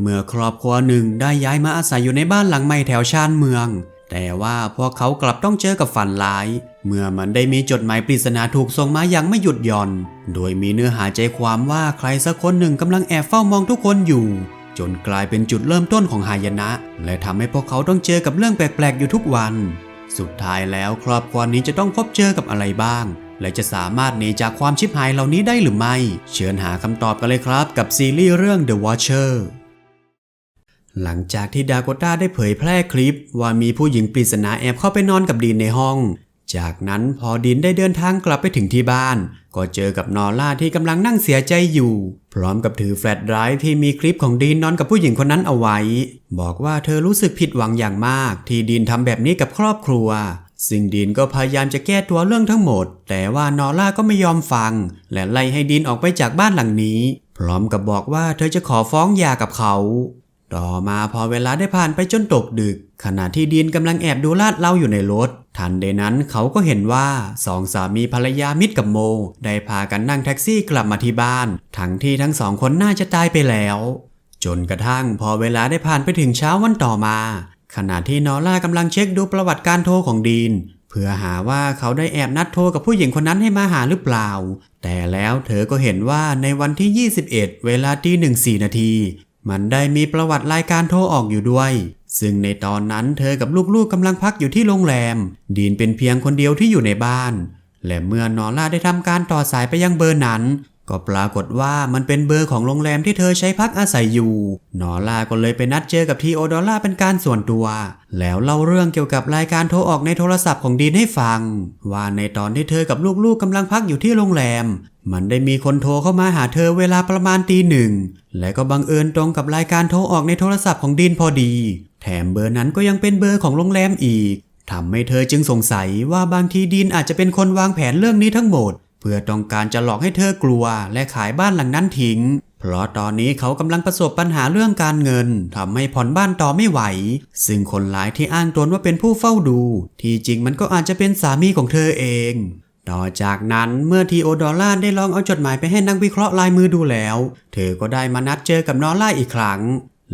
เมื่อครอบครัวหนึ่งได้ย้ายมาอาศัยอยู่ในบ้านหลังใหม่แถวชานเมือง แต่ว่าพวกเขากลับต้องเจอกับฝันร้าย เมื่อมันได้มีจดหมายปริศนาถูกส่งมาอย่างไม่หยุดหย่อน โดยมีเนื้อหาใจความว่าใครสักคนหนึ่งกำลังแอบเฝ้ามองทุกคนอยู่ จนกลายเป็นจุดเริ่มต้นของหายนะ และทำให้พวกเขาต้องเจอกับเรื่องแปลกๆอยู่ทุกวัน สุดท้ายแล้วครอบครัวนี้จะต้องพบเจอกับอะไรบ้าง และจะสามารถหนีจากความชิบหายเหล่านี้ได้หรือไม่ เชิญหาคำตอบกันเลยครับ กับซีรีส์เรื่อง The Watcher หลังจากที่ดากต้าได้เผยแพร่คลิป ว่ามีผู้หญิงปริศนาแอบเข้าไปนอนกับดีนในห้อง จากนั้นพอดินได้เดินทางกลับไปถึงที่บ้าน ก็เจอกับนอร่าที่กำลังนั่งเสียใจอยู่ พร้อมกับถือแฟลชไดรฟ์ที่มีคลิปของดีนนอนกับผู้หญิงคนนั้นเอาไว้ บอกว่าเธอรู้สึกผิดหวังอย่างมาก ที่ดีนทำแบบนี้กับครอบครัวซึ่งดีนก็พยายามจะแก้ตัวเรื่องทั้งหมด แต่ว่านอร่าก็ไม่ยอมฟัง และไล่ให้ดีนออกไปจากบ้านหลังนี้ พร้อมกับบอกว่าเธอจะขอฟ้องหย่ากับเขา ต่อมาพอเวลาได้ผ่านไปจนตกดึก ขณะที่ดีนกำลังแอบดูลาดเล่าอยู่ในรถ ทันใดนั้นเขาก็เห็นว่าสองสามีภรรยามิตรกับโม ได้พากันนั่งแท็กซี่กลับมาที่บ้าน ทั้งที่ทั้งสองคนน่าจะตายไปแล้ว จนกระทั่งพอเวลาได้ผ่านไปถึงเช้าวันต่อมา ขณะที่นอร่ากำลังเช็คดูประวัติการโทรของดีนเพื่อหาว่าเขาได้แอบนัดโทรกับผู้หญิงคนนั้นให้มาหาหรือเปล่า แต่แล้วเธอก็เห็นว่าในวันที่ 21 เวลาตีหนึ่งสี่นาที มันได้มีประวัติรายการโทรออกอยู่ด้วย ซึ่งในตอนนั้นเธอกับลูกๆกำลังพักอยู่ที่โรงแรม ดีนเป็นเพียงคนเดียวที่อยู่ในบ้าน และเมื่อนอล่าได้ทำการต่อสายไปยังเบอร์นั้น ก็ปรากฏว่ามันเป็นเบอร์ของโรงแรมที่เธอใช้พักอาศัยอยู่ นอร่าก็เลยไปนัดเจอกับทีโอดอล่าเป็นการส่วนตัว แล้วเล่าเรื่องเกี่ยวกับรายการโทรออกในโทรศัพท์ของดีนให้ฟัง ว่าในตอนที่เธอกับลูกๆกำลังพักอยู่ที่โรงแรม มันได้มีคนโทรเข้ามาหาเธอเวลาประมาณตีหนึ่ง และก็บังเอิญตรงกับรายการโทรออกในโทรศัพท์ของดีนพอดี แถมเบอร์นั้นก็ยังเป็นเบอร์ของโรงแรมอีกทำให้เธอจึงสงสัยว่าบางทีดีนอาจจะเป็นคนวางแผนเรื่องนี้ทั้งหมด พื่อต้องการจะหลอกให้เธอกลัวและขายบ้านหลังนั้นทิ้ง เพราะตอนนี้เขากำลังประสบปัญหาเรื่องการเงินทำให้ผ่อนบ้านต่อไม่ไหว ซึ่งคนร้ายที่อ้างตนว่าเป็นผู้เฝ้าดู ที่จริงมันก็อาจจะเป็นสามีของเธอเอง ต่อจากนั้นเมื่อทีโอดอลล่าได้ลองเอาจดหมายไปให้นักวิเคราะห์ลายมือดูแล้ว เธอก็ได้มานัดเจอกับนอร่าอีกครั้ง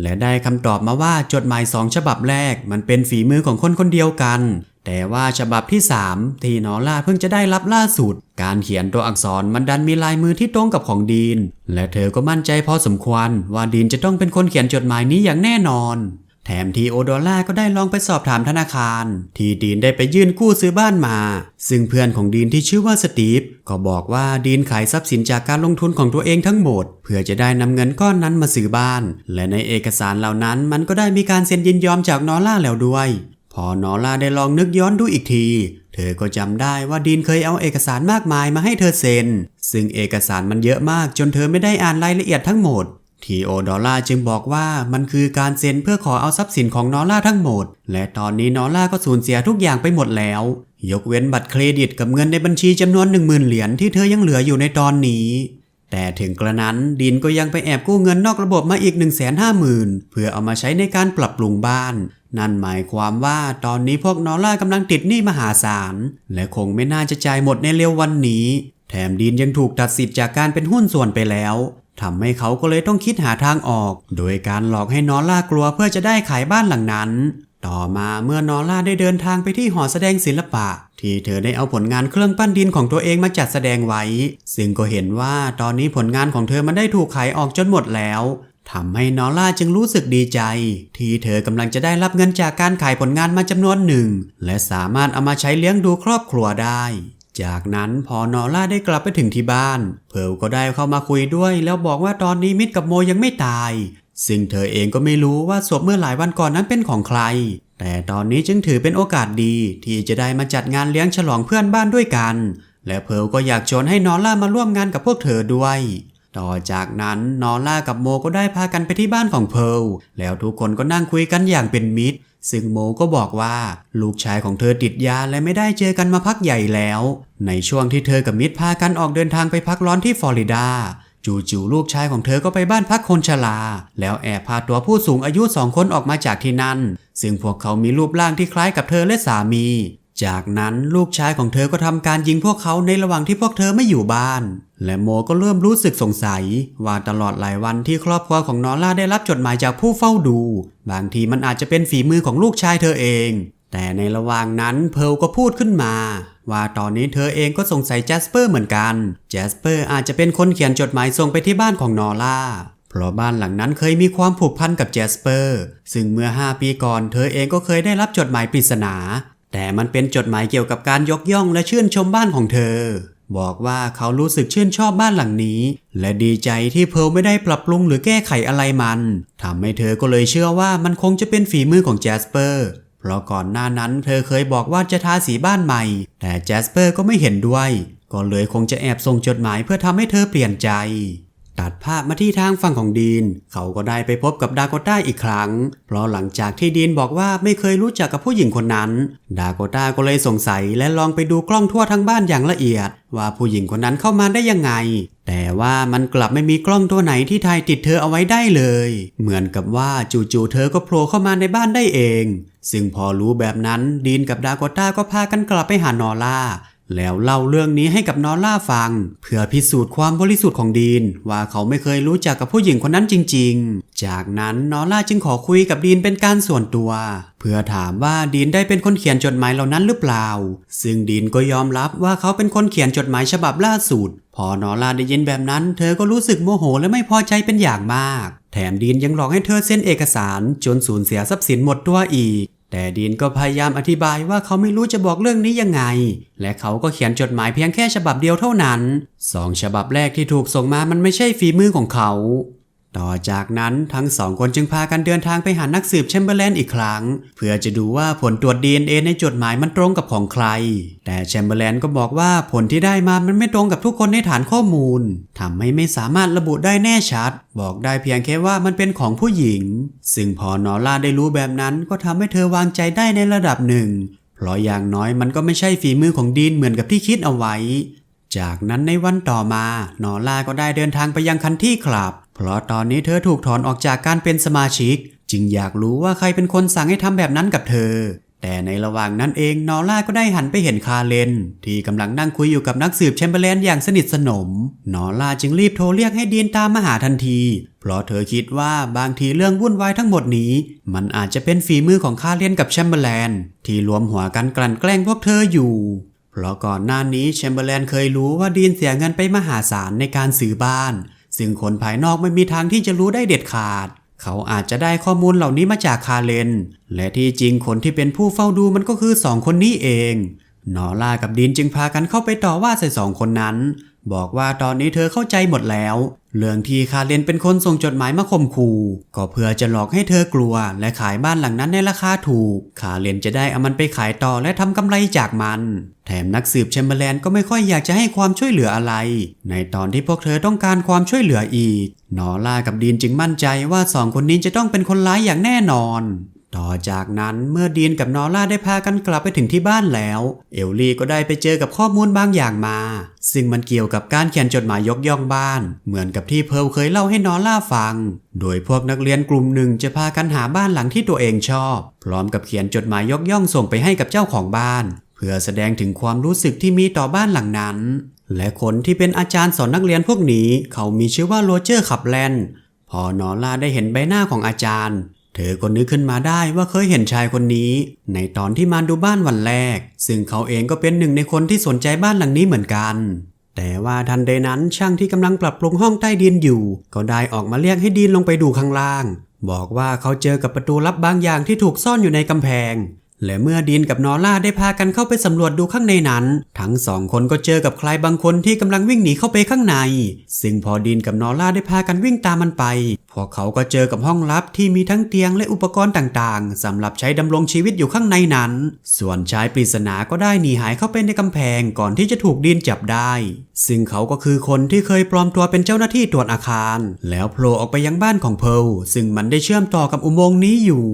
และได้คำตอบมาว่าจดหมายสองฉบับแรกมันเป็นฝีมือของคนคนเดียวกัน แต่ว่าฉบับที่ 3 ที่นอร่าเพิ่งจะได้รับล่าสุด การเขียนตัวอักษรมันดันมีลายมือที่ตรงกับของดีน และเธอก็มั่นใจพอสมควร ว่าดีนจะต้องเป็นคนเขียนจดหมายนี้อย่างแน่นอน แถมทีโอดอล่าก็ได้ลองไปสอบถามธนาคาร ที่ดีนได้ไปยื่นกู้ซื้อบ้านมา ซึ่งเพื่อนของดีนที่ชื่อว่าสตีฟก็บอกว่าดีนขายทรัพย์สินจากการลงทุนของตัวเองทั้งหมด เพื่อจะได้นำเงินก้อนนั้นมาซื้อบ้าน และในเอกสารเหล่านั้นมันก็ได้มีการเซ็นยินยอมจากนอร่าแล้วด้วย พอนอร่าได้ลองนึกย้อนดูอีกที เธอก็จำได้ว่าดีนเคยเอาเอกสารมากมายมาให้เธอเซ็น ซึ่งเอกสารมันเยอะมากจนเธอไม่ได้อ่านรายละเอียดทั้งหมดทีโอดอล่าจึงบอกว่ามันคือการเซ็นเพื่อขอเอาทรัพย์สินของนอร่าทั้งหมด และตอนนี้นอร่าก็สูญเสียทุกอย่างไปหมดแล้ว ยกเว้นบัตรเครดิตกับเงินในบัญชีจำนวน 1 0,000 เหรียญที่เธอยังเหลืออยู่ในตอนนี้ แต่ถึงกระนั้นดินก็ยังไปแอบกู้เงินนอกระบบมาอีก 1 5 0 0 0 0 เพื่อเอามาใช้ในการปรับปรุงบ้าน นั่นหมายความว่าตอนนี้พวกนอร่ากำลังติดหนี้มหาศาล และคงไม่น่าจะจ่ายหมดในเร็ววันนี้ แถมดินยังถูกตัดสิทธิ์จากการเป็นหุ้นส่วนไปแล้วทำให้เขาก็เลยต้องคิดหาทางออก โดยการหลอกให้นอร่ากลัวเพื่อจะได้ขายบ้านหลังนั้น ต่อมาเมื่อนอร่าได้เดินทางไปที่หอแสดงศิลปะ ที่เธอได้เอาผลงานเครื่องปั้นดินของตัวเองมาจัดแสดงไว้ ซึ่งก็เห็นว่าตอนนี้ผลงานของเธอมันได้ถูกขายออกจนหมดแล้ว ทำให้นอร่าจึงรู้สึกดีใจ ที่เธอกำลังจะได้รับเงินจากการขายผลงานมาจำนวนหนึ่ง และสามารถเอามาใช้เลี้ยงดูครอบครัวได้ จากนั้นพอนอร่าได้กลับไปถึงที่บ้าน เพร์ลก็ได้เข้ามาคุยด้วย แล้วบอกว่าตอนนี้มิดกับโมยังไม่ตาย ซึ่งเธอเองก็ไม่รู้ว่าศพเมื่อหลายวันก่อนนั้นเป็นของใคร แต่ตอนนี้จึงถือเป็นโอกาสดี ที่จะได้มาจัดงานเลี้ยงฉลองเพื่อนบ้านด้วยกัน และเพร์ลก็อยากชวนให้นอร่ามาร่วมงานกับพวกเธอด้วย ต่อจากนั้นนอร่ากับโมก็ได้พากันไปที่บ้านของเพร์ลแล้วทุกคนก็นั่งคุยกันอย่างเป็นมิตร ซึ่งโมก็บอกว่าลูกชายของเธอติดยาและไม่ได้เจอกันมาพักใหญ่แล้ว ในช่วงที่เธอกับมิตรพากันออกเดินทางไปพักร้อนที่ฟลอริดาจู่ๆลูกชายของเธอก็ไปบ้านพักคนชรา แล้วแอบพาตัวผู้สูงอายุสองคนออกมาจากที่นั่น ซึ่งพวกเขามีรูปร่างที่คล้ายกับเธอและสามี จากนั้นลูกชายของเธอก็ทำการยิงพวกเขาในระหว่างที่พวกเธอไม่อยู่บ้าน และโมก็เริ่มรู้สึกสงสัย ว่าตลอดหลายวันที่ครอบครัวของนอร่าได้รับจดหมายจากผู้เฝ้าดู บางทีมันอาจจะเป็นฝีมือของลูกชายเธอเอง แต่ในระหว่างนั้นเพลก็พูดขึ้นมา ว่าตอนนี้เธอเองก็สงสัยแจสเปอร์เหมือนกันแจสเปอร์อาจจะเป็นคนเขียนจดหมายส่งไปที่บ้านของนอร่าเพราะบ้านหลังนั้นเคยมีความผูกพันกับแจสเปอร์ ซึ่งเมื่อ 5 ปีก่อนเธอเองก็เคยได้รับจดหมายปริศนา แต่มันเป็นจดหมายเกี่ยวกับการยกย่องและชื่นชมบ้านของเธอ บอกว่าเขารู้สึกชื่นชอบบ้านหลังนี้ และดีใจที่เพร์ลไม่ได้ปรับปรุงหรือแก้ไขอะไรมันทำให้เธอก็เลยเชื่อว่ามันคงจะเป็นฝีมือของแจสเปอร์เพราะก่อนหน้านั้นเธอเคยบอกว่าจะทาสีบ้านใหม่ แต่แจสเปอร์ก็ไม่เห็นด้วย ก็เลยคงจะแอบส่งจดหมายเพื่อทำให้เธอเปลี่ยนใจ ตัดภาพมาที่ทางฝั่งของดีน เขาก็ได้ไปพบกับดาโกต้าอีกครั้ง เพราะหลังจากที่ดีนบอกว่าไม่เคยรู้จักกับผู้หญิงคนนั้น ดาโกต้าก็เลยสงสัยและลองไปดูกล้องทั่วทั้งบ้านอย่างละเอียด ว่าผู้หญิงคนนั้นเข้ามาได้ยังไง แต่ว่ามันกลับไม่มีกล้องตัวไหนที่ถ่ายติดเธอเอาไว้ได้เลย เหมือนกับว่าจู่ๆเธอก็โผล่เข้ามาในบ้านได้เอง ซึ่งพอรู้แบบนั้นดีนกับดาโกต้าก็พากันกลับไปหานอร่า แล้วเล่าเรื่องนี้ให้กับนอร่าฟัง เพื่อพิสูจน์ความบริสุทธิ์ของดีน ว่าเขาไม่เคยรู้จักกับผู้หญิงคนนั้นจริง ๆ จากนั้นนอร่าจึงขอคุยกับดีนเป็นการส่วนตัว เพื่อถามว่าดีนได้เป็นคนเขียนจดหมายเหล่านั้นหรือเปล่า ซึ่งดีนก็ยอมรับว่าเขาเป็นคนเขียนจดหมายฉบับล่าสุด พอนอร่าได้ยินแบบนั้น เธอก็รู้สึกโมโหและไม่พอใจเป็นอย่างมาก แถมดีนยังหลอกให้เธอเซ็นเอกสาร จนสูญเสียทรัพย์สินหมดตัวอีก แต่ดีนก็พยายามอธิบายว่าเขาไม่รู้จะบอกเรื่องนี้ยังไง และเขาก็เขียนจดหมายเพียงแค่ฉบับเดียวเท่านั้นสองฉบับแรกที่ถูกส่งมามันไม่ใช่ฝีมือของเขา ต่อจากนั้นทั้งสองคนจึงพากันเดินทางไปหานักสืบแชมเบอร์แลนอีกครั้ง เพื่อจะดูว่าผลตรวจ DNA ในจดหมายมันตรงกับของใคร แต่แชมเบอร์แลนก็บอกว่าผลที่ได้มามันไม่ตรงกับทุกคนในฐานข้อมูลทำให้ไม่สามารถระบุได้แน่ชัด บอกได้เพียงแค่ว่ามันเป็นของผู้หญิง ซึ่งพอนอร่าได้รู้แบบนั้นก็ทำให้เธอวางใจได้ในระดับหนึ่งเพราะอย่างน้อยมันก็ไม่ใช่ฝีมือของดีนเหมือนกับที่คิดเอาไว้ จากนั้นในวันต่อมานอร่าก็ได้เดินทางไปยังคันที่คลับ เพราะตอนนี้เธอถูกถอนออกจากการเป็นสมาชิก จึงอยากรู้ว่าใครเป็นคนสั่งให้ทำแบบนั้นกับเธอ แต่ในระหว่างนั้นเองนอร่าก็ได้หันไปเห็นคาเลน ที่กำลังนั่งคุยอยู่กับนักสืบแชมเบอร์แลนอย่างสนิทสนม นอร่าจึงรีบโทรเรียกให้ดีนตามมาหาทันที เพราะเธอคิดว่าบางทีเรื่องวุ่นวายทั้งหมดนี้ มันอาจจะเป็นฝีมือของคาเลนกับแชมเบอร์แลนที่รวมหัวกันกลั่นแกล้งพวกเธออยู่เพราะก่อนหน้านี้แชมเบอร์แลนเคยรู้ว่าดีนเสียเงินไปมหาศาลในการซื้อบ้าน ซึ่งคนภายนอกไม่มีทางที่จะรู้ได้เด็ดขาด เขาอาจจะได้ข้อมูลเหล่านี้มาจากคาเลน และที่จริงคนที่เป็นผู้เฝ้าดูมันก็คือสองคนนี้เองนอล่ากับดินจึงพากันเข้าไปต่อว่าใส่สองคนนั้น บอกว่าตอนนี้เธอเข้าใจหมดแล้ว เรื่องที่คาเลนเป็นคนส่งจดหมายมาข่มขู่ก็เพื่อจะหลอกให้เธอกลัว และขายบ้านหลังนั้นในราคาถูก คาเลนจะได้เอามันไปขายต่อและทำกำไรจากมัน แถมนักสืบแชมเบอร์แลนก็ไม่ค่อยอยากจะให้ความช่วยเหลืออะไร ในตอนที่พวกเธอต้องการความช่วยเหลืออีกนอร่ากับดีนจึงมั่นใจว่าสองคนนี้จะต้องเป็นคนร้ายอย่างแน่นอน ต่อจากนั้นเมื่อดีนกับนอร่าได้พากันกลับไปถึงที่บ้านแล้ว เอลลี่ก็ได้ไปเจอกับข้อมูลบางอย่างมา ซึ่งมันเกี่ยวกับการเขียนจดหมายยกย่องบ้าน เหมือนกับที่เพิร์ลเคยเล่าให้นอร่าฟัง โดยพวกนักเรียนกลุ่มหนึ่งจะพากันหาบ้านหลังที่ตัวเองชอบ พร้อมกับเขียนจดหมายยกย่องส่งไปให้กับเจ้าของบ้าน เพื่อแสดงถึงความรู้สึกที่มีต่อบ้านหลังนั้น และคนที่เป็นอาจารย์สอนนักเรียนพวกนี้ เขามีชื่อว่าโรเจอร์ขับแลนพอนอร่าได้เห็นใบหน้าของอาจารย์ เธอก็นึกขึ้นมาได้ว่าเคยเห็นชายคนนี้ ในตอนที่มาดูบ้านวันแรก ซึ่งเขาเองก็เป็นหนึ่งในคนที่สนใจบ้านหลังนี้เหมือนกัน แต่ว่าทันใดนั้นช่างที่กำลังปรับปรุงห้องใต้ดินอยู่ ก็ได้ออกมาเรียกให้ดีนลงไปดูข้างล่าง บอกว่าเขาเจอกับประตูลับบางอย่างที่ถูกซ่อนอยู่ในกำแพง และเมื่อดีนกับนอร่าได้พากันเข้าไปสำรวจดูข้างในนั้น ทั้งสองคนก็เจอกับใครบางคนที่กำลังวิ่งหนีเข้าไปข้างใน ซึ่งพอดีนกับนอร่าได้พากันวิ่งตามมันไป พวกเขาก็เจอกับห้องลับที่มีทั้งเตียงและอุปกรณ์ต่างๆสำหรับใช้ดำรงชีวิตอยู่ข้างในนั้น ส่วนชายปริศนาก็ได้หนีหายเข้าไปในกำแพงก่อนที่จะถูกดีนจับได้ ซึ่งเขาก็คือคนที่เคยปลอมตัวเป็นเจ้าหน้าที่ตรวจอาคาร แล้วโผล่ออกไปยังบ้านของเพลซึ่งมันได้เชื่อมต่อกับอุโมงค์นี้อยู่